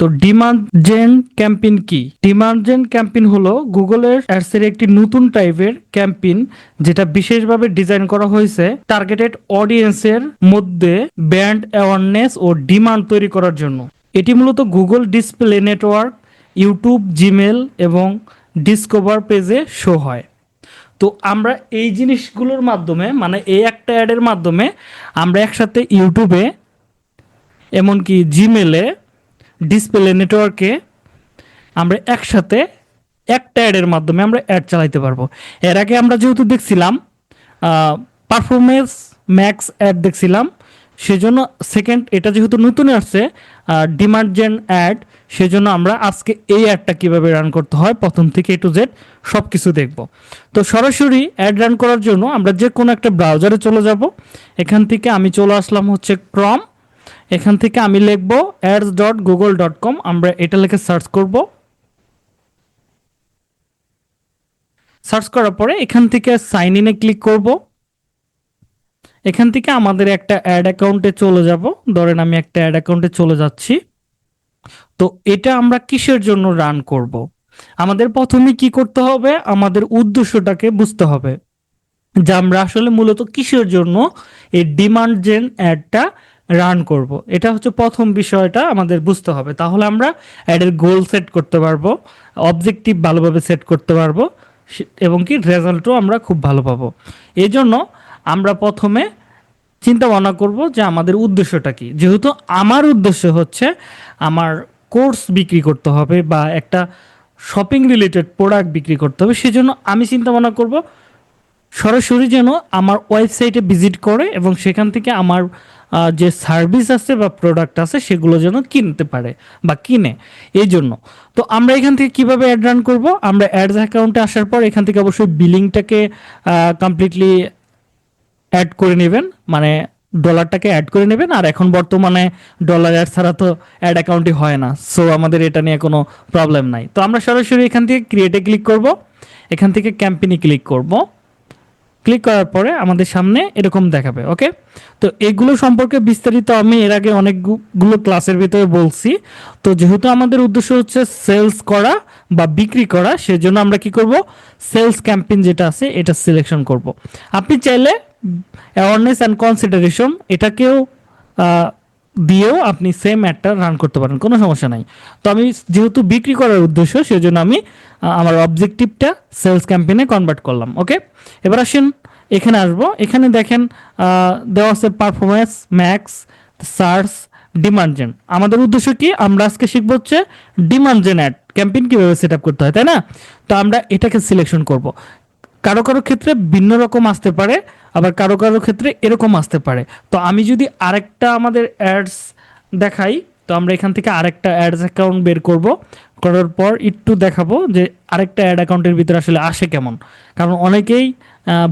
তো demand gen campaign কি? Demand gen campaign হলো গুগলের অ্যাডসের একটি নতুন টাইপের ক্যাম্পেইন যেটা বিশেষভাবে ডিজাইন করা হয়েছে টার্গেটেড অডিয়েন্সের মধ্যে ব্র্যান্ড অ্যাওয়ারনেস ও ডিমান্ড তৈরি করার জন্য। এটি মূলত Google display network, YouTube Gmail এবং ডিসকভার পেজে শো হয়। তো আমরা এই জিনিসগুলোর মাধ্যমে মানে এই একটা অ্যাডের মাধ্যমে আমরা একসাথে ইউটিউবে, এমনকি জিমেলে ডিসপ্লে নেটওয়ার্কে আমরা একসাথে একটা অ্যাডের মাধ্যমে আমরা অ্যাড চালাইতে পারব। এর আগে আমরা যেহেতু দেখছিলাম পারফরমেন্স ম্যাক্স অ্যাড দেখছিলাম, সেজন্য সেকেন্ড এটা যেহেতু নতুন আসছে ডিমার্জেন্ট অ্যাড সেজন্য আমরা আজকে এই অ্যাডটা কীভাবে রান করতে হয়, প্রথম থেকে এ টু জেড সব কিছু দেখব। তো সরাসরি অ্যাড রান করার জন্য আমরা যে কোনো একটা ব্রাউজারে চলে যাব। এখান থেকে আমি চলে আসলাম হচ্ছে ক্রম এখান থেকে আমি লিখব ads dot Google dot com আমরা এটা লিখে সার্চ করব। সার্চ করার পরে এখান থেকে সাইন ইনে ক্লিক করব। এখান থেকে আমাদের একটা অ্যাড অ্যাকাউন্টে চলে যাব। ধরেন আমি একটা অ্যাড অ্যাকাউন্টে চলে যাচ্ছি। তো এটা আমরা কিসের জন্য রান করব? আমাদের প্রথমে কি করতে হবে? আমাদের উদ্দেশ্যটাকে বুঝতে হবে। যে আমরা আসলে মূলত কিসের জন্য এই ডিমান্ড জেন অ্যাডটা রান করব। এটা হচ্ছে প্রথম বিষয়টা আমাদের বুঝতে হবে। তাহলে আমরা অ্যাডের গোল সেট করতে পারব, অবজেক্টিভ ভালোভাবে সেট করতে পারব এবং কি রেজাল্টও আমরা খুব ভালো পাবো। এই জন্য আমরা প্রথমে চিন্তা ভাবনা করব যে আমাদের উদ্দেশ্যটা কি। যেহেতু আমার উদ্দেশ্য হচ্ছে আমার কোর্স বিক্রি করতে হবে বা একটা শপিং রিলেটেড প্রোডাক্ট বিক্রি করতে হবে, সেজন্য আমি চিন্তা ভাবনা করব সরাসরি যেন আমার ওয়েবসাইটে ভিজিট করে এবং সেখান থেকে আমার যে সার্ভিস আছে বা প্রোডাক্ট আছে সেগুলো যেন কিনতে পারে বা কিনে। এই জন্য। তো আমরা এখান থেকে কীভাবে অ্যাড রান করব? আমরা অ্যাডস অ্যাকাউন্টে আসার পর এখান থেকে অবশ্যই বিলিংটাকে কমপ্লিটলি অ্যাড করে নেবেন। মানে ডলারটাকে অ্যাড করে নেবেন। আর এখন বর্তমানে ডলার অ্যাড ছাড়া তো অ্যাড অ্যাকাউন্টই হয় না। সো আমাদের এটা নিয়ে কোনো প্রবলেম নাই। তো আমরা সরাসরি এখান থেকে ক্রিয়েটে ক্লিক করব। এখান থেকে ক্যাম্পেইনে ক্লিক করব। ক্লিক করার পরে আমাদের সামনে এরকম দেখাবে ওকে তো এগুলো সম্পর্কে বিস্তারিত আমি এর আগে অনেকগুলো ক্লাসের ভিতরে বলছি। তো যেহেতু আমাদের উদ্দেশ্য হচ্ছে সেলস করা বা বিক্রি করা, সেজন্য আমরা কি করব? সেলস ক্যাম্পেইন যেটা আছে, এটা সিলেকশন করব। আপনি চাইলে অ্যাওয়ারনেস অ্যান্ড কনসিডারেশন এটাকেও দিয়েও আপনি সেম অ্যাডটা রান করতে পারেন, কোনো সমস্যা নাই। তো আমি যেহেতু বিক্রি করার উদ্দেশ্য, সেজন্য আমি আমার অবজেক্টিভটা সেলস ক্যাম্পেইনে কনভার্ট করলাম ওকে এবার আসেন, এখানে আসব। এখানে দেখেন দেওয়া আছে performance max search demand gen আমাদের উদ্দেশ্য কি? আমরা আজকে শিখব হচ্ছে ডিমান্ড জেন অ্যাড ক্যাম্পেইন কীভাবে সেট আপ করতে হয়, তাই না? তো আমরা এটাকে সিলেকশন করব। কারও কারও ক্ষেত্রে ভিন্ন রকম আসতে পারে আবার কারও কারও ক্ষেত্রে এরকম আসতে পারে। তো আমি যদি আরেকটা আমাদের অ্যাডস দেখাই, তো আমরা এখান থেকে আরেকটা অ্যাডস অ্যাকাউন্ট বের করব। করার পর একটু দেখাবো যে আরেকটা অ্যাড অ্যাকাউন্টের ভিতরে আসলে আসে কেমন। কারণ অনেকেই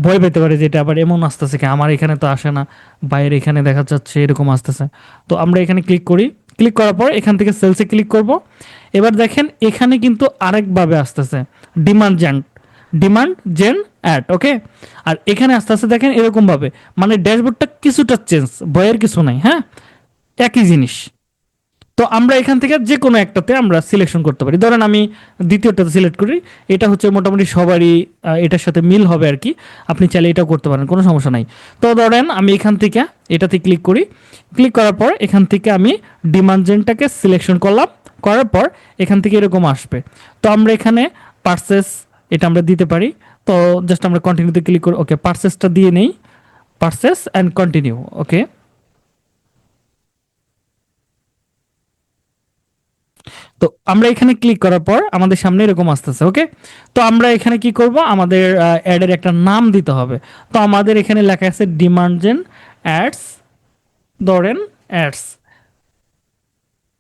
ভয় পেতে পারে যে এটা আবার এমন আসতেছে কি, আমার এখানে তো আসে না, বাইরে এখানে দেখা যাচ্ছে এরকম আসতেছে। তো আমরা এখানে ক্লিক করি। ক্লিক করার পর এখান থেকে সেলসে ক্লিক করব। এবার দেখেন এখানে কিন্তু আরেকভাবে আসতেছে। Demand gen demand gen ad okay আর এখানে আস্তে আস্তে দেখেন এরকম ভাবে মানে ড্যাশবোর্ডটা কিছুটা চেঞ্জ ভয়ের কিছু নাই হ্যাঁ? একই জিনিস। তো আমরা এখান থেকে যে কোনো একটাতে আমরা সিলেকশন করতে পারি। ধরেন আমি দ্বিতীয়টাতে সিলেক্ট করি, এটা হচ্ছে মোটামুটি সবারই এটার সাথে মিল হবে আর কি। আপনি চাইলে এটাও করতে পারেন, কোনো সমস্যা নাই। তো ধরেন আমি এখান থেকে এটাতে ক্লিক করি। ক্লিক করার পর এখান থেকে আমি ডিমান্ড জেনটাকে সিলেকশন করলাম। করার পর এখান থেকে এরকম আসবে। তো আমরা এখানে পার্সেস এটা আমরা দিতে পারি। তো জাস্ট আমরা কন্টিনিউতে ক্লিক করি। ওকে পার্সেসটা দিয়ে নেই। পার্সেস অ্যান্ড কন্টিনিউ ওকে তো আমরা এখানে ক্লিক করার পর আমাদের সামনে এরকম আসতেছে ওকে তো আমরা এখানে কি করব? আমাদের অ্যাডের একটা নাম দিতে হবে। তো আমাদের এখানে লেখা আছে ডিমান্ডজেন অ্যাডস ধরেন অ্যাডস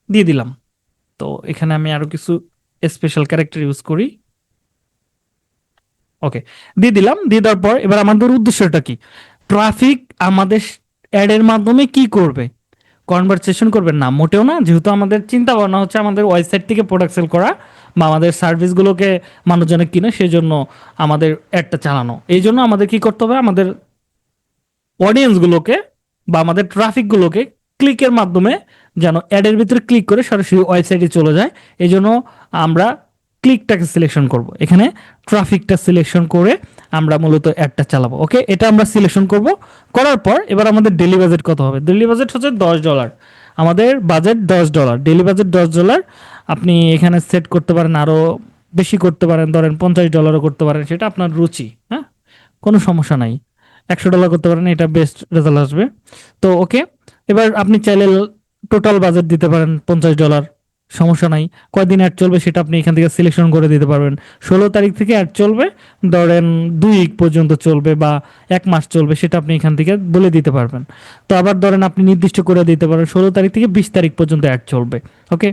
দিয়ে দিলাম। তো এখানে আমি আরও কিছু স্পেশাল ক্যারেক্টার ইউজ করি। ওকে দিয়ে দিলাম, দিয়ে দেওয়ার পর এবার আমাদের উদ্দেশ্যটা কি? ট্রাফিক আমাদের অ্যাডের মাধ্যমে কি করবে? কনভারসেশন করবেন না, মোটেও না। যেহেতু আমাদের চিন্তা ভাবনা হচ্ছে আমাদের ওয়েবসাইট থেকে প্রোডাক্ট সেল করা বা আমাদের সার্ভিসগুলোকে মানুষজনে কিনে সেই জন্য আমাদের অ্যাডটা চালানো। এই জন্য আমাদের কি করতে হবে? আমাদের অডিয়েন্সগুলোকে বা আমাদের ট্রাফিকগুলোকে ক্লিকের মাধ্যমে যেন অ্যাডের ভিতরে ক্লিক করে সরাসরি ওয়েবসাইটে চলে যায়। এই জন্য আমরা ক্লিকটাকে সিলেকশন করব। এখানে ট্রাফিকটা সিলেকশন করে আমরা মূলত অ্যাডটা চালাবো ওকে এটা আমরা সিলেকশন করব। করার পর এবার আমাদের ডেলি বাজেট কত হবে? ডেলি বাজেট হচ্ছে দশ ডলার আমাদের বাজেট দশ ডলার ডেলি বাজেট দশ ডলার আপনি এখানে সেট করতে পারেন আরও বেশি করতে পারেন, ধরেন পঞ্চাশ ডলারও করতে পারেন, সেটা আপনার রুচি হ্যাঁ? কোনো সমস্যা নাই। একশো ডলার করতে পারেন, এটা বেস্ট রেজাল্ট আসবে। তো ওকে এবার আপনি চাইলে টোটাল বাজেট দিতে পারেন পঞ্চাশ ডলার সমস্যা নাই। কয়দিন অ্যাড চলবে সেটা আপনি এখান থেকে সিলেকশন করে দিতে পারবেন। ষোলো তারিখ থেকে অ্যাড চলবে, ধরেন দুই উইক পর্যন্ত চলবে বা এক মাস চলবে সেটা আপনি এখান থেকে বলে দিতে পারবেন। তো আবার ধরেন আপনি নির্দিষ্ট করে দিতে পারেন, ষোলো তারিখ থেকে বিশ তারিখ পর্যন্ত অ্যাড চলবে ওকে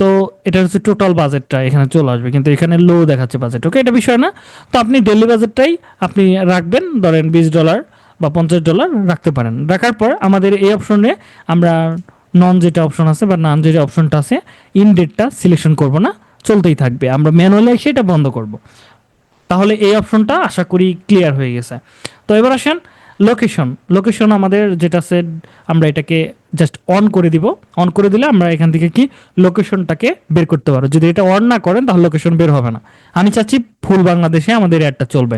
তো এটা হচ্ছে টোটাল বাজেটটা এখানে চলে আসবে, কিন্তু এখানে লো দেখাচ্ছে বাজেট ওকে এটা বিষয় না। তো আপনি ডেলি বাজেটটাই আপনি রাখবেন, ধরেন বিশ ডলার বা পঞ্চাশ ডলার রাখতে পারেন। রাখার পর আমাদের এই অপশনে আমরা নন যেটা অপশন আছে বা নান যেটা অপশনটা আছে ইন ডেটটা সিলেকশন করব না, চলতেই থাকবে। আমরা ম্যানুয়ালি সেটা বন্ধ করব। তাহলে এই অপশনটা আশা করি ক্লিয়ার হয়ে গেছে। তো এবার আসেন লোকেশন লোকেশন আমাদের যেটা আছে, আমরা এটাকে জাস্ট অন করে দিব। অন করে দিলে আমরা এখান থেকে কি লোকেশনটাকে বের করতে পারব। যদি এটা অন না করেন, তাহলে লোকেশন বের হবে না। আমি চাচ্ছি ফুল বাংলাদেশে আমাদের অ্যাডটা চলবে।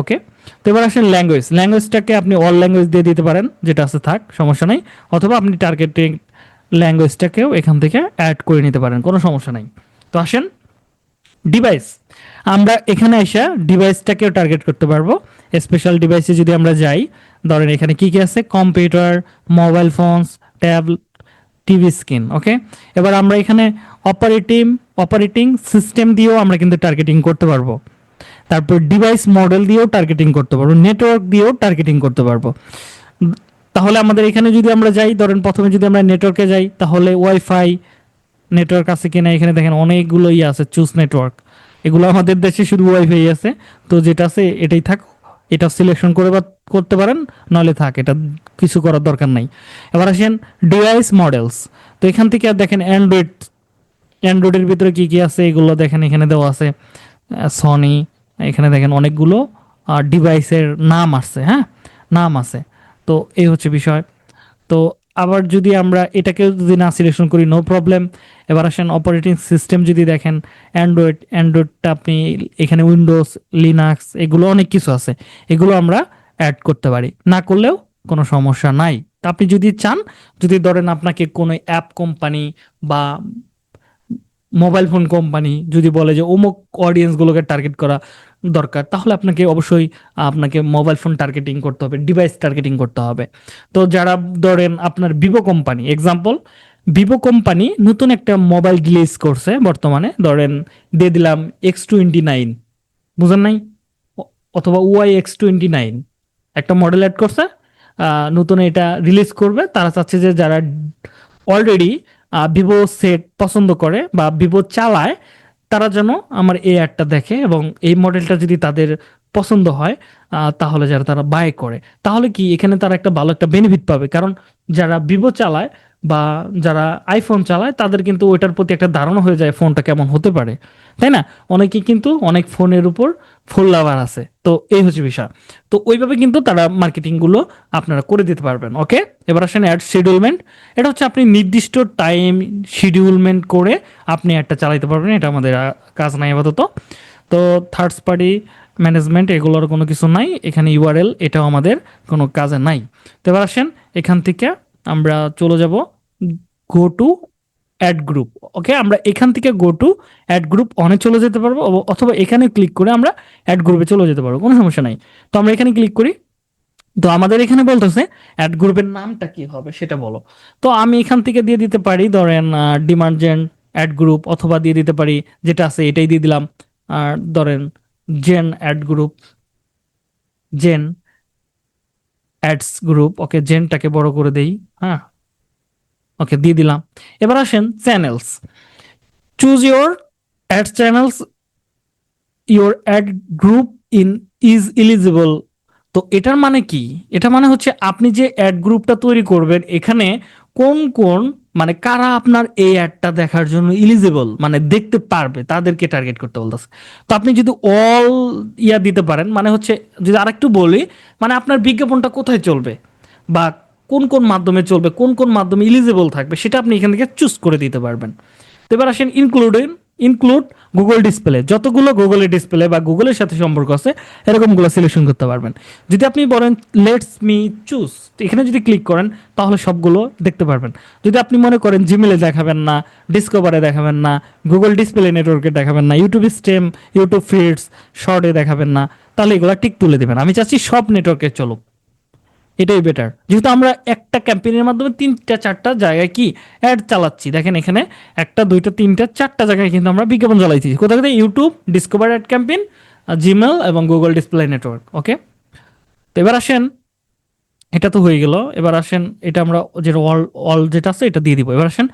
ওকে তো এবার আসেন ল্যাঙ্গুয়েজ ল্যাঙ্গুয়েজটাকে আপনি অল ল্যাঙ্গুয়েজ দিয়ে দিতে পারেন, যেটা আছে থাক, সমস্যা নাই। অথবা আপনি টার্গেটিং ল্যাঙ্গুয়েজটাকেও এখান থেকে অ্যাড করে নিতে পারেন, কোনো সমস্যা নাই। তো আসেন ডিভাইস আমরা এখানে এসে ডিভাইসটাকেও টার্গেট করতে পারব। স্পেশাল ডিভাইসে যদি আমরা যাই, ধরেন এখানে কি কি আছে? Computer mobile phones tab TV screen okay এবার আমরা এখানে অপারেটিং অপারেটিং সিস্টেম দিয়েও আমরা কিন্তু টার্গেটিং করতে পারব। তারপর ডিভাইস মডেল দিয়েও টার্গেটিং করতে পারব। নেটওয়ার্ক দিয়েও টার্গেটিং করতে পারব। তাহলে আমাদের এখানে যদি আমরা যাই, ধরেন প্রথমে যদি আমরা নেটওয়ার্কে যাই, তাহলে ওয়াইফাই নেটওয়ার্ক আছে কিনা এখানে দেখেন অনেকগুলো ইয়ে আছে চুজ নেটওয়ার্ক এগুলো আমাদের দেশে শুধু ওয়াইফাই আছে। তো যেটা আছে এটাই থাক, এটা সিলেকশন করে করতে পারেন নলে থাক, এটা কিছু করার দরকার নাই। এবার আসেন ডিভাইস মডেলস তো এখান থেকে আর দেখেন অ্যান্ড্রয়েড অ্যান্ড্রয়েডের ভিতরে কি কি আছে, এগুলো দেখেন এখানে দেওয়া আছে। সনি এখানে দেখেন অনেকগুলো, আর ডিভাইসের নাম আসছে হ্যাঁ? নাম আছে। তো এই হচ্ছে বিষয়। তো আবার যদি আমরা এটাকেও যদি না সিলেকশন করি নো প্রবলেম এবার আসেন অপারেটিং সিস্টেম যদি দেখেন অ্যান্ড্রয়েড অ্যান্ড্রয়েডটা আপনি এখানে উইন্ডোজ লিনাক্স এগুলো অনেক কিছু আছে। এগুলো আমরা অ্যাড করতে পারি। না করলেও কোনো সমস্যা নাই। তা আপনি যদি চান, যদি ধরেন আপনাকে কোনো অ্যাপ কোম্পানি বা মোবাইল ফোন কোম্পানি যদি বলে যে অমুক অডিয়েন্সগুলোকে টার্গেট করা দরকার, তাহলে আপনাকে অবশ্যই আপনাকে মোবাইল ফোন টার্গেটিং করতে হবে ডিভাইস টার্গেটিং করতে হবে। তো যারা ধরেন আপনার Vivo company example Vivo company নতুন একটা মোবাইল রিলিজ করছে বর্তমানে, ধরেন দিয়ে দিলাম এক্স টোয়েন্টি নাইন বুঝেন নাই? অথবা ওয়াই এক্স টোয়েন্টি নাইন একটা মডেল অ্যাড করছে নতুন এটা রিলিজ করবে, তারা চাচ্ছে যে যারা অলরেডি ভিভো সেট পছন্দ করে বা ভিভো চালায় তারা যেন আমার এই অ্যাডটা দেখে এবং এই মডেলটা যদি তাদের পছন্দ হয় তাহলে যারা তারা বাই করে। তাহলে কি এখানে তারা একটা ভালো একটা বেনিফিট পাবে? কারণ যারা ভিভো চালায় বা যারা আইফোন চালায়, তাদের কিন্তু ওইটার প্রতি একটা ধারণা হয়ে যায় ফোনটা কেমন হতে পারে। তাই না? অনেকে কিন্তু অনেক ফোনের উপর ফুল লাভার আছে। তো এই হচ্ছে বিষয়। তো ওইভাবে কিন্তু তারা মার্কেটিংগুলো আপনারা করে দিতে পারবেন ওকে এবার আসেন অ্যাড শিডিউলমেন্ট এটা হচ্ছে আপনি নির্দিষ্ট টাইম শিডিউলমেন্ট করে আপনি একটা চালাইতে পারবেন, এটা আমাদের কাজ নাই আপাতত। তো থার্ড পার্টি ম্যানেজমেন্ট এগুলোর কোনো কিছু নাই, এখানে ইউআরএল এটাও আমাদের কোনো কাজে নাই। তো এবার আসেন, এখান থেকে আমরা চলে যাব go to ad group okay আমরা এখান থেকে গো টু অ্যাড গ্রুপ অনে চলে যেতে পারব অথবা এখানে ক্লিক করে আমরা অ্যাড গ্রুপে চলে যেতে পারব, কোনো সমস্যা নাই। তো আমরা এখানে ক্লিক করি। তো আমাদের এখানে বলতেছে অ্যাড গ্রুপের নামটা কি হবে সেটা বলো। তো আমি এখান থেকে দিয়ে দিতে পারি, ধরেন ডিমার্জেন্ট অ্যাড গ্রুপ অথবা দিয়ে দিতে পারি, যেটা আছে এটাই দিয়ে দিলাম। আর ধরেন gen ad group gen ads group okay জেনটাকে বড় করে দেই হ্যাঁ? ওকে দিয়ে দিলাম। এবার আসেন channels choose your ad channels your ad group in is eligible তো এটার মানে কি? এটা মানে হচ্ছে আপনি যে অ্যাড গ্রুপটা তৈরি করবেন, এখানে কোন কোন মানে কারা আপনার এই অ্যাডটা দেখার জন্য ইলিজিবল মানে দেখতে পারবে, তাদেরকে টার্গেট করতে বলতেছে। তো আপনি যদি অল ইয়া দিতে পারেন মানে হচ্ছে যদি আরেকটু বলি মানে আপনার বিজ্ঞাপনটা কোথায় চলবে? বা কোন কোন মাধ্যমে চলবে, কোন কোন মাধ্যমে ইলিজিবল থাকবে, সেটা আপনি এখান থেকে চুজ করে দিতে পারবেন। তো এবার আসেন ইনক্লুডিং ইনক্লুড গুগল ডিসপ্লে যতগুলো গুগলের ডিসপ্লে বা গুগলের সাথে সম্পর্ক আছে, এরকমগুলো সিলেকশন করতে পারবেন। যদি আপনি বলেন লেটস মি চুজ এখানে যদি ক্লিক করেন, তাহলে সবগুলো দেখতে পারবেন। যদি আপনি মনে করেন জিমেলে দেখাবেন না ডিসকভারে দেখাবেন না গুগল ডিসপ্লে নেটওয়ার্কে দেখাবেন না ইউটিউব স্টেম ইউটিউব ফিডস শর্টে দেখাবেন না, তাহলে এগুলো টিক তুলে দেবেন। আমি চাচ্ছি সব নেটওয়ার্কে চলুক। এটাই বেটার যেহেতু আমরা একটা ক্যাম্পেইনের মাধ্যমে তিনটা, চারটা জায়গায় কি অ্যাড চালাচ্ছি। দেখেন এখানে একটা, দুইটা, তিনটা, চারটা জায়গায় কিন্তু আমরা বিজ্ঞাপন চালাইছি কোথাও কোথায় YouTube discover ad campaign Gmail এবং গুগল ডিসপ্লে নেটওয়ার্ক ওকে তো এবার আসেন, এটা তো হয়ে গেল। এবার আসেন, এটা আমরা যেটা অল অল যেটা আছে এটা দিয়ে দিব। এবার আসেন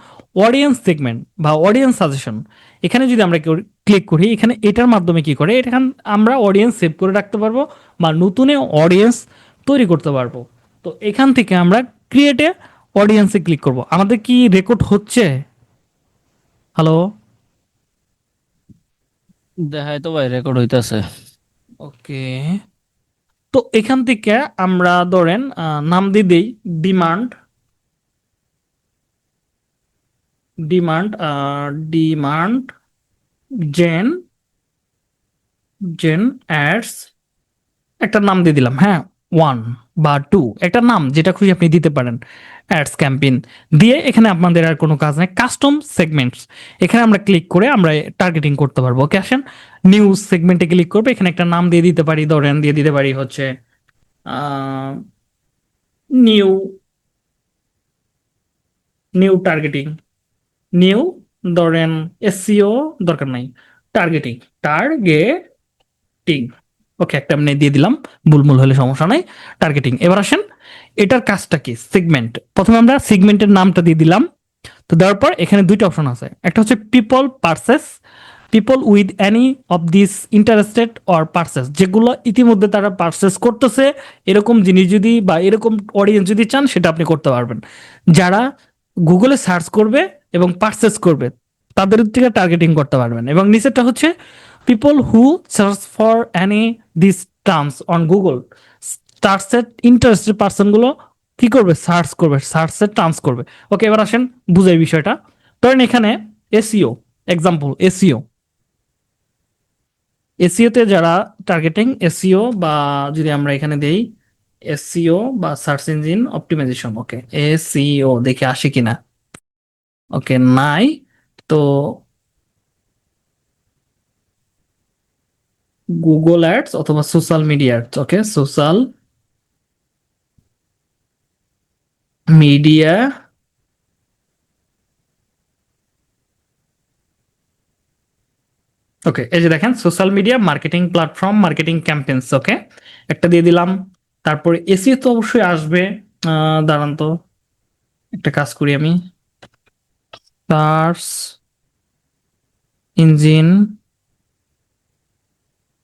অডিয়েন্স সেগমেন্ট বা অডিয়েন্স সাজেশন এখানে যদি আমরা ক্লিক করি, এখানে এটার মাধ্যমে কি করে? এখান আমরা অডিয়েন্স সেভ করে রাখতে পারব বা নতুনে অডিয়েন্স তৈরি করতে পারব। তো এখান থেকে আমরা ক্রিয়েটে অডিয়েন্সে ক্লিক করব। আমাদের কি রেকর্ড হচ্ছে? হ্যালো দেখাই তো ভাই রেকর্ড হইতাছে। ওকে তো এখান থেকে আমরা ধরেন নাম দিয়ে দিই demand demand demand gen gen ads একটা নাম দিয়ে দিলাম হ্যাঁ? ওয়ান বা টু একটা নাম যেটা খুশি আপনি দিতে পারেন অ্যাডস ক্যাম্পেইন দিয়ে এখানে আপনাদের আর কোনো কাজ নেই। কাস্টম সেগমেন্টস এখানে আমরা ক্লিক করে আমরা টার্গেটিং করতে পারব ওকে আসেন। নিউজ সেগমেন্টে ক্লিক করবে, এখানে একটা নাম দিয়ে দিতে পারি, ধরেন দিয়ে দিতে পারি হচ্ছে নিউ নিউ টার্গেটিং নিউ ধরেন এসসিও দরকার নাই টার্গেটিং টার্গেটিং ওকে, একটা আমি দিয়ে দিলাম। বুলমুল হলে সমস্যা নাই। টার্গেটিং এবার আসেন, এটার কাজটা কি? সেগমেন্ট প্রথমে আমরা সেগমেন্টের নামটা দিয়ে দিলাম। তো দেওয়ার পর এখানে দুইটা অপশন আছে। একটা হচ্ছে people purchases people with any of this interested or purchases যেগুলো ইতিমধ্যে তারা পার্সেস করতেছে, এরকম জিনিস যদি বা এরকম অডিয়েন্স যদি চান, সেটা আপনি করতে পারবেন। যারা গুগলে সার্চ করবে এবং পার্সেস করবে, তাদের থেকে টার্গেটিং করতে পারবেন। এবং নিচেরটা হচ্ছে people who search for any this terms on Google সার্চের ইন্টারেস্টেড পার্সনগুলো কি করবে? সার্চ করবে সার্চের টার্মস করবে। ওকে এবার আসেন বুঝাই বিষয়টা। ধরেন এখানে এসিও এক্সাম্পল এসিও এসিওতে যারা টার্গেটিং এসিও বা যদি আমরা এখানে দেই এসিও বা search engine optimisation okay SEO দেখে আসে কিনা? ওকে নাই। তো গুগল অ্যাডস অথবা social media ads okay social media okay এই যে দেখেন social media marketing platform marketing campaigns okay একটা দিয়ে দিলাম, তারপরে এসি তো অবশ্যই আসবে। দাঁড়ান তো, একটা কাজ করি আমি। Search engine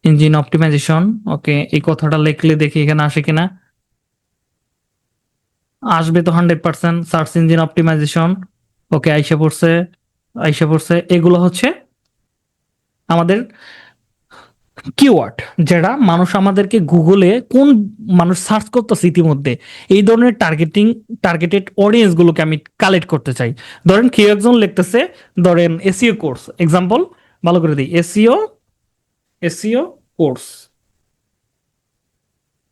engine optimisation okay এই কথাটা লিখলে দেখি এখানে আসে কিনা। আসবে তো hundred percent search engine optimisation okay আইসা পড়ছে আইসা পড়ছে। এগুলো হচ্ছে আমাদের কিওয়ার্ড যেটা মানুষ আমাদেরকে গুগলে কোন মানুষ সার্চ করতেছে ইতিমধ্যে। এই ধরনের টার্গেটিং টার্গেটেড অডিয়েন্স গুলোকে আমি কালেক্ট করতে চাই। ধরেন কেউ একজন লিখতেছে, ধরেন এসিও কোর্স এক্সাম্পল ভালো করে দিই। SEO SEO course.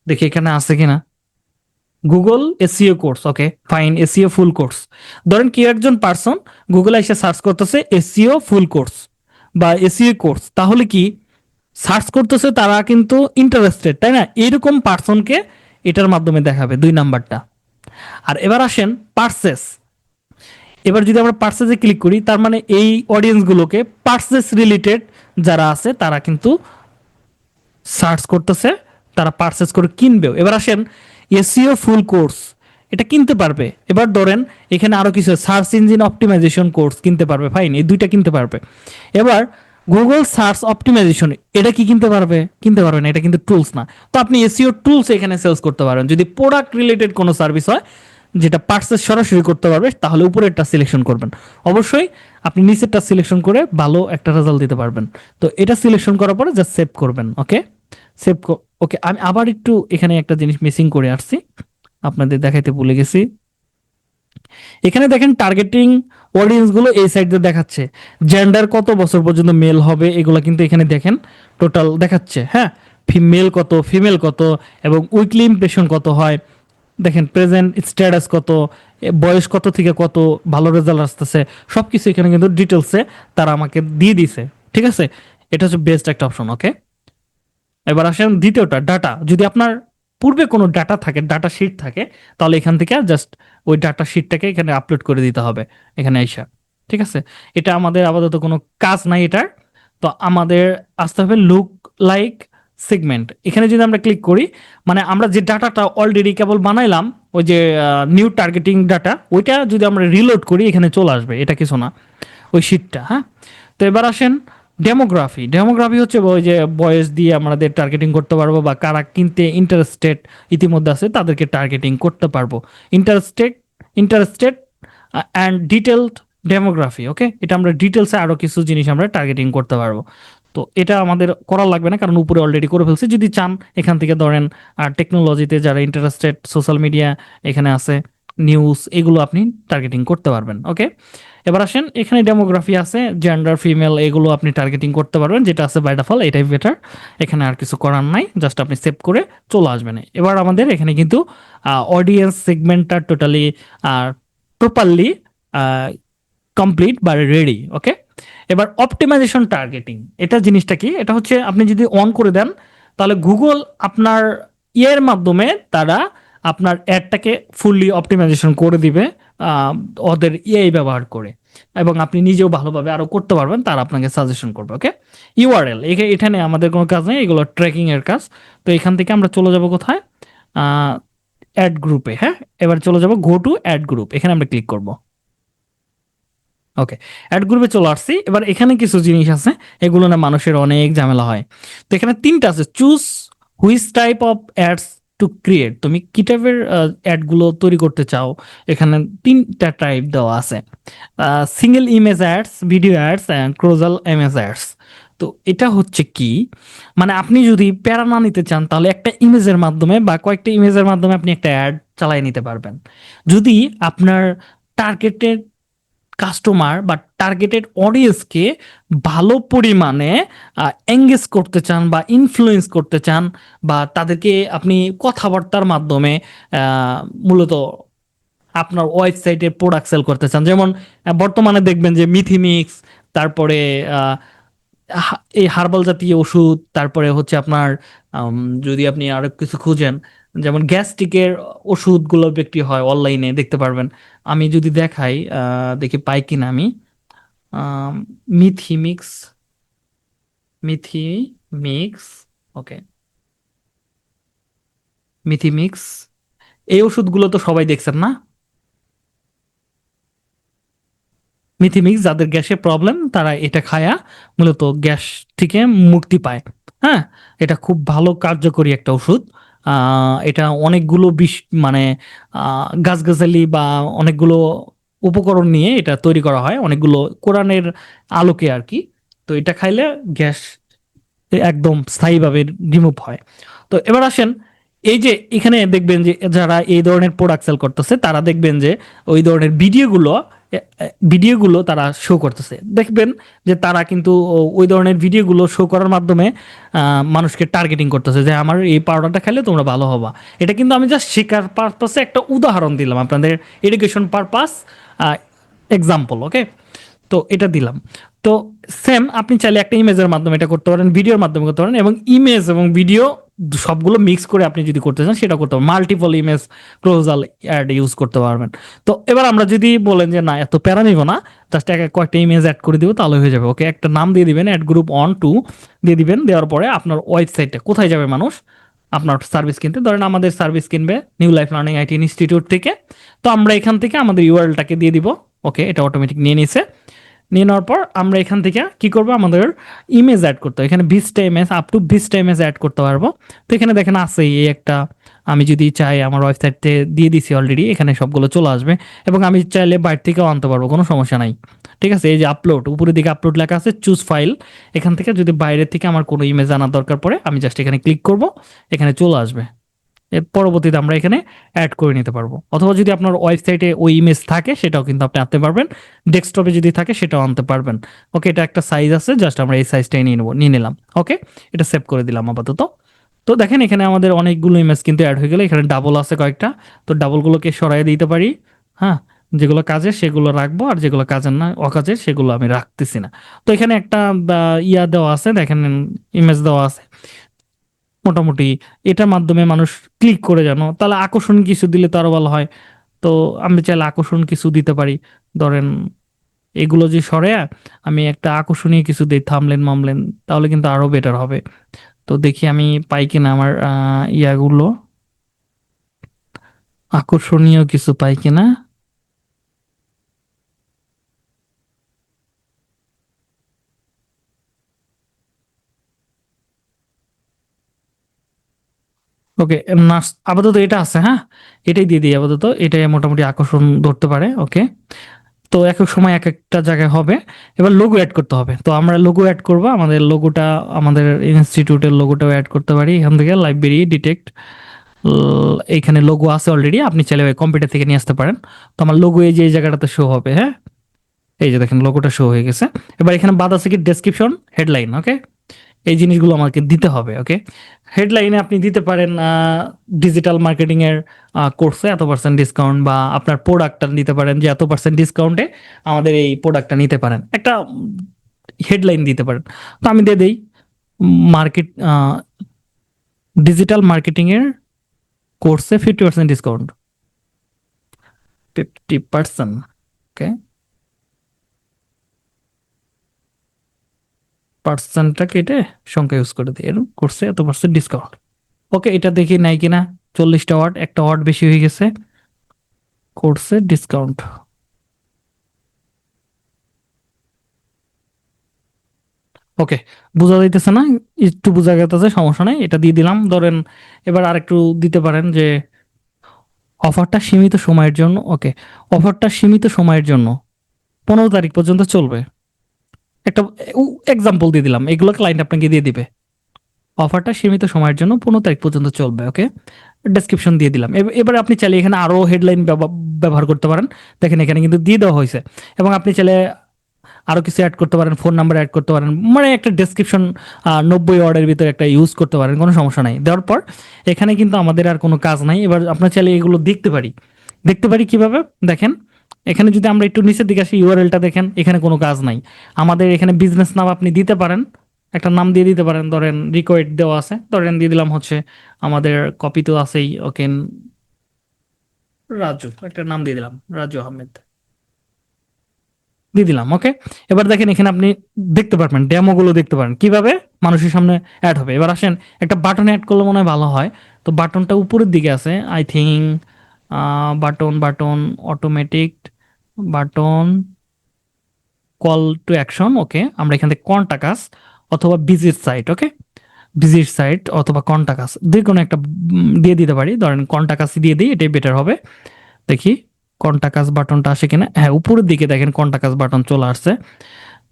দেখি এখানে আছে কিনা। Google SEO course okay fine SEO full course ধরেন কেউ একজন পার্সন গুগলে এসে সার্চ করতেছে এসিও ফুল কোর্স বা এসিও কোর্স তাহলে কি? সার্চ করতেছে তারা কিন্তু ইন্টারেস্টেড তাই না? এরকম পার্সনকে এটার মাধ্যমে দেখাবে, দুই নাম্বারটা। আর এবার আসেন পার্সেস এবার যদি আমরা পার্সেসে ক্লিক করি, তার মানে এই অডিয়েন্সগুলোকে পার্সেস রিলেটেড যারা আছে, তারা কিন্তু সার্চ করতেছে, তারা পারচেস করে কিনবেও। এবার আসেন এসিও ফুল কোর্স এটা কিনতে পারবে। এবার ধরেন, এখানে আরও কিছু সার্চ ইঞ্জিন অপটিমাইজেশন কোর্স কিনতে পারবে। ফাইন এই দুইটা কিনতে পারবে। এবার গুগল সার্চ অপটিমাইজেশন এটা কি কিনতে পারবে? কিনতে পারবে না, এটা কিন্তু টুলস না। তো আপনি এসিও টুলস এখানে সেলস করতে পারেন। যদি প্রোডাক্ট রিলেটেড কোনো সার্ভিস হয় যেটা পার্সেস সরাসরি করতে পারবে, তাহলে উপরেরটা সিলেকশন করবেন। অবশ্যই আপনি নিচেরটা সিলেকশন করে ভালো একটা রেজাল্ট দিতে পারবেন। তো এটা সিলেকশন করার পরে জাস্ট সেভ করবেন ওকে সেভ ওকে আমি আবার একটু এখানে একটা জিনিস মিসিং করে আসছি। আপনাদের দেখাইতে ভুলে গেছি। এখানে দেখেন টার্গেটিং অডিয়েন্সগুলো এই সাইড দিয়ে দেখাচ্ছে। জেন্ডার কত বছর পর্যন্ত মেল হবে, এগুলো কিন্তু এখানে দেখেন টোটাল দেখাচ্ছে হ্যাঁ? ফিমেল কত ফিমেল কত, এবং উইকলি ইমপ্রেশন কত হয় দেখেন প্রেজেন্ট স্ট্যাটাস কত বয়স কত থেকে কত, ভালো রেজাল্ট আসতেছে সব কিছু এখানে কিন্তু ডিটেলসে তারা আমাকে দিয়ে দিছে, ঠিক আছে? এটা হচ্ছে বেস্ট একটা অপশন ওকে এবার আসেন দ্বিতীয়টা ডাটা যদি আপনার পূর্বে কোনো ডাটা থাকে ডাটা শিট থাকে, তাহলে এখান থেকে জাস্ট ওই ডাটা শিটটাকে এখানে আপলোড করে দিতে হবে, এখানে আইসা, ঠিক আছে? এটা আমাদের আপাতত কোনো কাজ নাই এটার, তো আমাদের আসতে হবে লুক লাইক সেগমেন্ট এখানে যদি আমরা ক্লিক করি মানে আমরা যে ডাটাটা অলরেডি কেবল বানাইলাম, ওই যে নিউ টার্গেটিং ডাটা ওইটা যদি আমরা রিলোড করি, এখানে চলে আসবে। এটা কিছু না। ওই শিটটা হ্যাঁ? তো এবার আসেন ডেমোগ্রাফি ডেমোগ্রাফি হচ্ছে ওই যে বয়স দিয়ে আমাদের টার্গেটিং করতে পারব বা কারা কিনতে ইন্টারেস্টেড ইতিমধ্যে আছে, তাদেরকে টার্গেটিং করতে পারব। Interested interested and detailed demography okay এটা আমরা ডিটেলসে আরও কিছু জিনিস আমরা টার্গেটিং করতে পারব। তো এটা আমাদের করার লাগবে না, কারণ উপরে অলরেডি করে ফেলছি। যদি চান, এখান থেকে ধরেন আর টেকনোলজিতে যারা ইন্টারেস্টেড সোশ্যাল মিডিয়া এখানে আছে নিউজ এগুলো আপনি টার্গেটিং করতে পারবেন ওকে এবার আসেন, এখানে ডেমোগ্রাফি আছে জেন্ডার ফিমেল এগুলো আপনি টার্গেটিং করতে পারবেন, যেটা আছে বাই ফল এটাই বেটার এখানে আর কিছু করার নাই জাস্ট আপনি সেভ করে চলে আসবেন। এবার আমাদের এখানে কিন্তু অডিয়েন্স সেগমেন্টটা টোটালি প্রপারলি কমপ্লিট বা রেডি ওকে এবার অপটিমাইজেশন টার্গেটিং এটা জিনিসটা কি? এটা হচ্ছে আপনি যদি অন করে দেন, তাহলে গুগল আপনার ইয়ের মাধ্যমে তারা আপনার অ্যাডটাকে ফুললি অপটিমাইজেশন করে দিবে ওদের ইয়ে ব্যবহার করে। এবং আপনি নিজেও ভালোভাবে আরও করতে পারবেন, তারা আপনাকে সাজেশন করবে ওকে ইউআরএল এখানে এখানে আমাদের কোনো কাজ নেই, এগুলো ট্র্যাকিং এর কাজ। তো এখান থেকে আমরা চলে যাব কোথায়? অ্যাড গ্রুপে হ্যাঁ? এবার চলে যাব গো টু অ্যাড গ্রুপ এখানে আমরা ক্লিক করব। ওকে অ্যাড গ্রুপে চলে আসছি। এবার এখানে কিছু জিনিস আছে, এগুলো না মানুষের অনেক ঝামেলা হয়। তো এখানে তিনটা আছে। Choose which type of ads to create তুমি কি টাইপের অ্যাডগুলো তৈরি করতে চাও? এখানে তিনটা টাইপ দেওয়া আছে। Single image ads video ads and carousel image ads তো এটা হচ্ছে কি? মানে আপনি যদি প্যারা না নিতে চান, তাহলে একটা ইমেজের মাধ্যমে বা কয়েকটা ইমেজের মাধ্যমে আপনি একটা অ্যাড চালাই নিতে পারবেন। যদি আপনার টার্গেটেড কাস্টমার বা টার্গেটেড অডিয়েন্সকে ভালো পরিমাণে এঙ্গেজ করতে চান বা ইনফ্লুয়েন্স করতে চান বা তাদেরকে আপনি কথাবার্তার মাধ্যমে মূলত আপনার ওয়েবসাইটে প্রোডাক্ট সেল করতে চান। যেমন বর্তমানে দেখবেন যে মিথিমিক্স, তারপরে এই হার্বাল জাতীয় ওষুধ, তারপরে হচ্ছে আপনার যদি আপনি আরও কিছু খুঁজেন, যেমন গ্যাস্ট্রিকের ওষুধগুলো বিক্রি হয় অনলাইনে, দেখতে পারবেন। আমি যদি দেখাই দেখি পাই কিনা আমি, মিথিমিক্স মিথিমিক্স, ওকে। মিথিমিক্স, এই ওষুধগুলো তো সবাই দেখছেন না? মিথিমিক্স, যাদের গ্যাসে প্রবলেম তারা এটা খায়া মূলত গ্যাস থেকে মুক্তি পায়। হ্যাঁ এটা খুব ভালো কার্যকরী একটা ওষুধ। এটা অনেকগুলো বিষ মানে গাছগাছালি বা অনেকগুলো উপকরণ নিয়ে এটা তৈরি করা হয়, অনেকগুলো কোরআনের আলোকে আর কি। তো এটা খাইলে গ্যাস একদম স্থায়ীভাবে রিমুভ হয়। তো এবার আসেন, এই যে এখানে দেখবেন যে যারা এই ধরনের প্রোডাক্ট সেল করতেছে, তারা দেখবেন যে ওই ধরনের ভিডিওগুলো ভিডিওগুলো তারা শো করতেছে। দেখবেন যে তারা কিন্তু ওই ধরনের ভিডিওগুলো শো করার মাধ্যমে মানুষকে টার্গেটিং করতেছে যে আমার এই পাউডারটা খেলে তোমরা ভালো হবা। এটা কিন্তু আমি জাস্ট শেখার পারপাসে একটা উদাহরণ দিলাম আপনাদের এডুকেশন পারপাস এক্সাম্পল ওকে তো এটা দিলাম। তো সেম আপনি চাইলে একটা ইমেজের মাধ্যমে এটা করতে পারেন ভিডিওর মাধ্যমে করতে পারেন এবং ইমেজ এবং ভিডিও সবগুলো মিক্স করে আপনি যদি করতে চান, সেটা করতে পারেন multiple image carousel ad use করতে পারবেন। তো এবার আমরা যদি বলেন যে, না, এত প্যারা নিব না জাস্ট এক কয়েকটা ইমেজ অ্যাড করে দিব, তাহলে হয়ে যাবে। ওকে একটা নাম দিয়ে দিবেন অ্যাড গ্রুপ অন টু দিয়ে দিবেন। দেওয়ার পরে আপনার ওয়েবসাইটটা কোথায় যাবে মানুষ? আপনার সার্ভিস কিনতে। ধরেন আমাদের সার্ভিস কিনবে new life learning IT institute থেকে। তো আমরা এখান থেকে আমাদের ইউআরএলটাকে দিয়ে দিব। ওকে এটা অটোমেটিক নিয়ে নিছে। নিয়ে নেওয়ার পর আমরা এখান থেকে কি করব? আমাদের ইমেজ অ্যাড করতে হবে। এখানে বিশটা ইমেজ আপ টু বিশটা ইমেজ অ্যাড করতে পারব। তো এখানে দেখেন আছে এই একটা, আমি যদি চাই আমার ওয়েবসাইটে দিয়ে দিছি অলরেডি এখানে সবগুলো চলে আসবে। এবং আমি চাইলে বাইরে থেকেও আনতে পারব, কোনো সমস্যা নাই। ঠিক আছে, এই যে আপলোড উপরের দিকে আপলোড লেখা আছে চুজ ফাইল এখান থেকে যদি বাইরের থেকে আমার কোনো ইমেজ আনার দরকার পড়ে, আমি জাস্ট এখানে ক্লিক করব, এখানে চলে আসবে। পরবর্তীতে আমরা এখানে অ্যাড করে নিতে পারব। অথবা যদি আপনার ওয়েবসাইটে ওই ইমেজ থাকে, সেটাও কিন্তু আপনি আনতে পারবেন। ডেস্কটপে যদি থাকে, সেটাও আনতে পারবেন। ওকে এটা একটা সাইজ আছে জাস্ট আমরা এই সাইজটাই নিয়ে নেব, নিয়ে নিলাম। ওকে এটা সেভ করে দিলাম আপাতত। তো দেখেন, এখানে আমাদের অনেকগুলো ইমেজ কিন্তু অ্যাড হয়ে গেলে। এখানে ডাবল আছে কয়েকটা। তো ডাবলগুলোকে সরাই দিতে পারি। হ্যাঁ যেগুলো কাজের সেগুলো রাখব। আর যেগুলো কাজের না অকাজের সেগুলো আমি রাখতেছি না। তো এখানে একটা ইয়া দেওয়া আছে, দেখেন ইমেজ দেওয়া আছে। মোটামুটি এটার মাধ্যমে মানুষ ক্লিক করে জানো তাহলে আকর্ষণ কিছু দিলে তো আরও ভালো হয়। তো আমি চাইলে আকর্ষণ কিছু দিতে পারি। ধরেন এগুলো যে সরে, আমি একটা আকর্ষণীয় কিছু দিই, থামলেন, মামলেন, তাহলে কিন্তু আরও বেটার হবে। তো দেখি আমি পাই কিনা আমার ইয়াগুলো। আকর্ষণীয় কিছু পাই কিনা? ওকে আপাতত এটা আছে হ্যাঁ? এটাই দিয়ে দিই আপাতত। এটাই মোটামুটি আকর্ষণ ধরতে পারে ওকে তো এক এক সময় এক একটা জায়গায় হবে। এবার লোগো অ্যাড করতে হবে। তো আমরা লোগো অ্যাড করব, আমাদের লোগোটা আমাদের ইনস্টিটিউটের লোগোটাও অ্যাড করতে পারি এখান থেকে লাইব্রেরি ডিটেক্ট এইখানে লোগো আছে অলরেডি আপনি চাইলে কম্পিউটার থেকে নিয়ে আসতে পারেন। তো আমার লোগো এই যে, এই জায়গাটাতে শো হবে হ্যাঁ? এই যে দেখেন লোগোটা শো হয়ে গেছে। এবার এখানে বাদ আছে কি ডেসক্রিপশন হেডলাইন ওকে এই জিনিসগুলো আমাকে দিতে হবে ওকে হেডলাইনে আপনি দিতে পারেন ডিজিটাল মার্কেটিং এর কোর্সে এত পার্সেন্ট ডিসকাউন্ট বা আপনার প্রোডাক্টটা নিতে পারেন যে এত পার্সেন্ট ডিসকাউন্টে আমাদের এই প্রোডাক্টটা নিতে পারেন। একটা হেডলাইন দিতে পারেন। তো আমি দিয়ে দিই মার্কেট ডিজিটাল মার্কেটিং এর কোর্সে fifty percent discount fifty percent okay পার্সেন্টটা কেটে সংখ্যা ইউজ করে দিই। এরকম করছে এত পার্সেন্ট ডিসকাউন্ট ওকে এটা দেখি নাই কিনা? চল্লিশটা ওয়াট একটা ওয়াট বেশি হয়ে গেছে। করছে ডিসকাউন্ট ওকে বোঝা যাইতেছে না? একটু বোঝা গেতেছে সমস্যা নেই। এটা দিয়ে দিলাম। ধরেন, এবার আরেকটু দিতে পারেন যে অফারটা সীমিত সময়ের জন্য ওকে অফারটা সীমিত সময়ের জন্য পনেরো তারিখ পর্যন্ত চলবে। একটা এক্সাম্পল দিয়ে দিলাম। এগুলো ক্লায়েন্ট আপনাকে দিয়ে দিবে। অফারটা সীমিত সময়ের জন্য পনেরো তারিখ পর্যন্ত চলবে ওকে ডেসক্রিপশন দিয়ে দিলাম। এবার আপনি চাইলে এখানে আরও হেডলাইন ব্যবহার করতে পারেন। দেখেন, এখানে কিন্তু দিয়ে দেওয়া হয়েছে। এবং আপনি চাইলে আরও কিছু অ্যাড করতে পারেন ফোন নাম্বার অ্যাড করতে পারেন। মানে একটা ডেসক্রিপশন নব্বই ওয়ার্ডের ভিতরে একটা ইউজ করতে পারেন, কোনো সমস্যা নাই। দেওয়ার পর এখানে কিন্তু আমাদের আর কোনো কাজ নাই। এবার আপনার চাইলে এগুলো দেখতে পারি। দেখতে পারি কীভাবে? দেখেন এখানে যদি আমরা একটু নিচের দিকে আসি ইউআরএলটা দেখেন, এখানে কোনো কাজ নাই। আমাদের এখানে বিজনেস নাম আপনি দিতে পারেন, একটা নাম দিয়ে দিতে পারেন, ধরেন রিকোয়েড দেওয়া আছে, ধরেন দিয়ে দিলাম হচ্ছে আমাদের কপি তো আছেই ওকে রাজু, একটা নাম দিয়ে দিলাম, রাজু আহমেদ। দিয়ে দিলাম ওকে এবার দেখেন এখানে আপনি দেখতে পারবেন ডেমো গুলো দেখতে পারেন। কীভাবে? মানুষের সামনে অ্যাড হবে। এবার আসেন, একটা বাটন অ্যাড করলে মনে হয় ভালো হয়। তো বাটনটা উপরের দিকে আছে I think button button automatic button, call to action, okay? আমরা এখান থেকে কন্টাকাস অথবা visit site, okay? Visit site অথবা কন্টাকাস, যে কোনো একটা দিয়ে দিতে পারি। ধরেন কন্টাকাস দিয়ে দিই, এটাই বেটার হবে। দেখি, কন্টাকাস বাটনটা আসে কিনা? হ্যাঁ উপরের দিকে দেখেন কন্টাকাস বাটন চলে আসছে।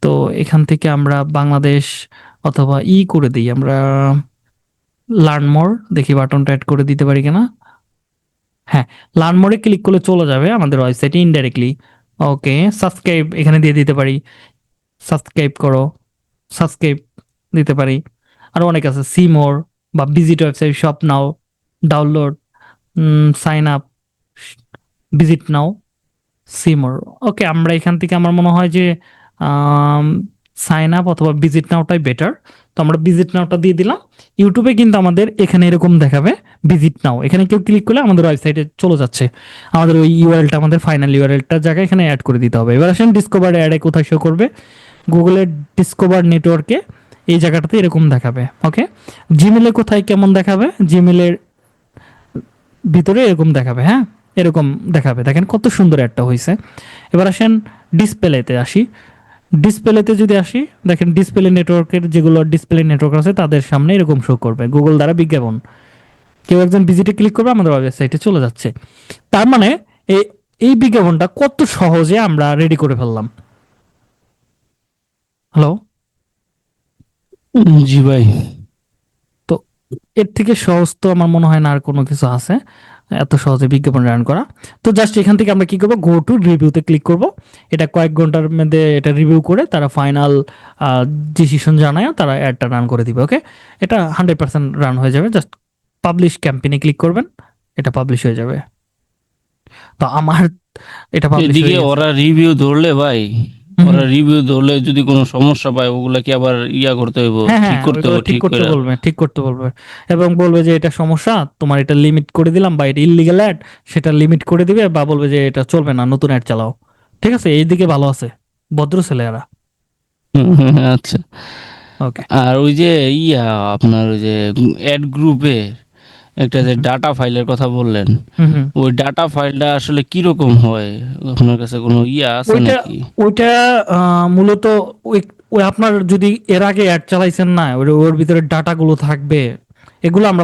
তো এখান থেকে আমরা বাংলাদেশ অথবা ই করে দিই, আমরা লার্ন মোর, দেখি বাটনটা অ্যাড করে দিতে পারি কিনা? হ্যাঁ লার্ন মোরে ক্লিক করলে চলে যাবে আমাদের ওয়েবসাইটে ইনডাইরেক্টলি ওকে সাবস্ক্রাইব এখানে দিয়ে দিতে পারি। সাবস্ক্রাইব করো সাবস্ক্রাইব দিতে পারি। আরও অনেক আছে সি মোর বা visit website shop now download sign up visit now see more okay আমরা এখান থেকে আমার মনে হয় যে সাইন আপ অথবা ভিজিট নাওটাই বেটার তো আমরা ভিজিট নাওটা দিয়ে দিলাম। ইউটিউবে কিন্তু আমাদের এখানে এরকম দেখাবে ভিজিট নাও এখানে কেউ ক্লিক করলে আমাদের ওয়েবসাইটে চলে যাচ্ছে। আমাদের ওই ইউআরএলটা আমাদের ফাইনাল ইউআরএলটা জায়গায় এখানে অ্যাড করে দিতে হবে। এবার আসেন ডিসকভার অ্যাডে কোথায় শো করবে? গুগলের ডিসকভার নেটওয়ার্কে এই জায়গাটাতে এরকম দেখাবে ওকে জিমেলে কোথায় কেমন দেখাবে? জিমেলের ভিতরে এরকম দেখাবে হ্যাঁ? এরকম দেখাবে। দেখেন কত সুন্দর একটা হয়েছে এবার আসেন ডিসপ্লেতে আসি। ডিসপ্লেতে যদি আসি দেখেন ডিসপ্লে নেটওয়ার্কের যেগুলো ডিসপ্লে নেটওয়ার্ক আছে তাদের সামনে এরকম শো করবে। গুগল দ্বারা বিজ্ঞাপন। কেউ একজন ভিজিটে ক্লিক করবে আমাদের ওয়েবসাইটে চলে যাচ্ছে। তার মানে এই এই বিজ্ঞাপনটা কত সহজে আমরা রেডি করে ফেললাম? হ্যালো জি ভাই। তো এর থেকে সহজ তো আমার মনে হয় না আর কোনো কিছু আছে। এত সহজে বিজ্ঞাপন রান করা। তো জাস্ট এখান থেকে আমরা কি করব? গো টু রিভিউতে ক্লিক করব। এটা কয়েক ঘণ্টার মধ্যে এটা রিভিউ করে তারা ফাইনাল ডিসিশন জানায় তারা অ্যাডটা রান করে দিবে ওকে এটা হান্ড্রেড পার্সেন্ট রান হয়ে যাবে। জাস্ট পাবলিশ ক্যাম্পেইনে ক্লিক করবেন এটা পাবলিশ হয়ে যাবে। তো আমার এটা পাবলিশ ওরা রিভিউ ধরলে ভাই। ওরা রিভিউ ধরলে যদি কোনো সমস্যা পায় ওগুলা কি আবার ইয়া করতে হইব হ্যাঁ ঠিক হ্যাঁ করতে হবে ঠিক ঠিক করতে বলবে ঠিক করতে বলবে। এবং বলবে যে এটা সমস্যা তোমার এটা লিমিট করে দিলাম বা এটা ইলিগাল অ্যাড সেটা লিমিট করে দিবে বা বলবে যে এটা চলবে না নতুন অ্যাড চালাও। ঠিক আছে? এই দিকে ভালো আছে ভদ্র ছেলেরা। আচ্ছা। ওকে আর ওই যে ইয়া আপনার ওই যে অ্যাড গ্রুপে একটা যে ডাটা ফাইলের কথা বললেন ওই ডাটা ফাইলটা আসলে কি রকম হয়? আপনার কাছে কোনো ইয়া আছে নাকি? ওইটা মূলত ওই আপনার যদি এর আগে অ্যাড চালাইছেন না ওর ওর ভিতরে ডাটা গুলো থাকবে এগুলো আমরা